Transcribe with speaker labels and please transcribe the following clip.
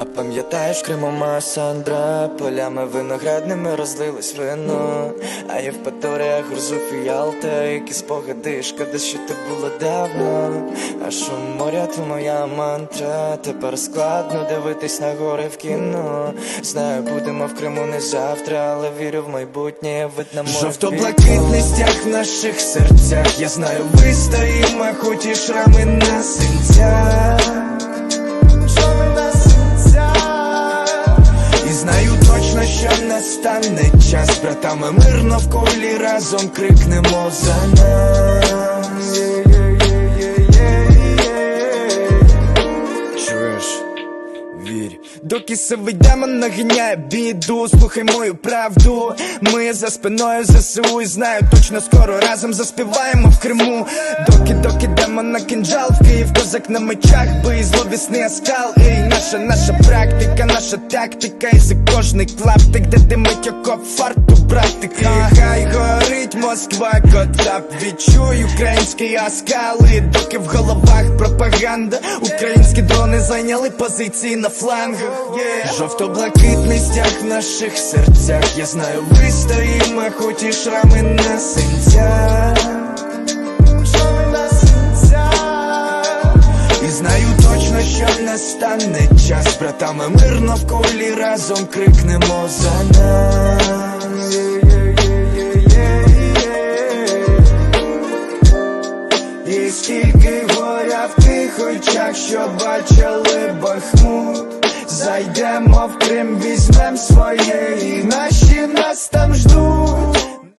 Speaker 1: А пам'ятаєш, Криму моя Сандра Полями виноградними розлилось вино. А я в Паторіях грузу фіалта Які спогади, шкода, що ти було давно. А шум моря, то моя мантра Тепер складно дивитись на гори в кіно. Знаю, будемо в Криму не завтра, але вірю в майбутнє, вид на море Жовто-блакитний
Speaker 2: стяг в наших серцях. Я знаю, вистоїмо, хоч і шрами на синцях настане час братами мирно в колі разом крикнемо за нас Чуєш? Вірь, доки сивий демон наганяє біду, слухай мою правду. Ми за спиною ЗСУ і знаю, точно скоро разом заспіваємо в Криму. Доки, на кинджал, в Київ козак на мечах, бий зловісний оскал. Ей, наша, наша практика, наша тактика, і за кожний клаптик, де димить окоп фарту, братика. Хай горить Москва, кота відчуй український оскал. І доки в головах пропаганда, українські дрони зайняли позиції на флангах. Жовто-блакитний стяг в наших серцях. Я знаю, вистоїмо, хоч і шрами на синцях. впевнено, що настане час, братами, мирно в колі разом крикнемо за нас. І скільки горя в тих очах, що бачили бахмут, зайдемо в Крим, візьмем своє, і наші нас там ждуть.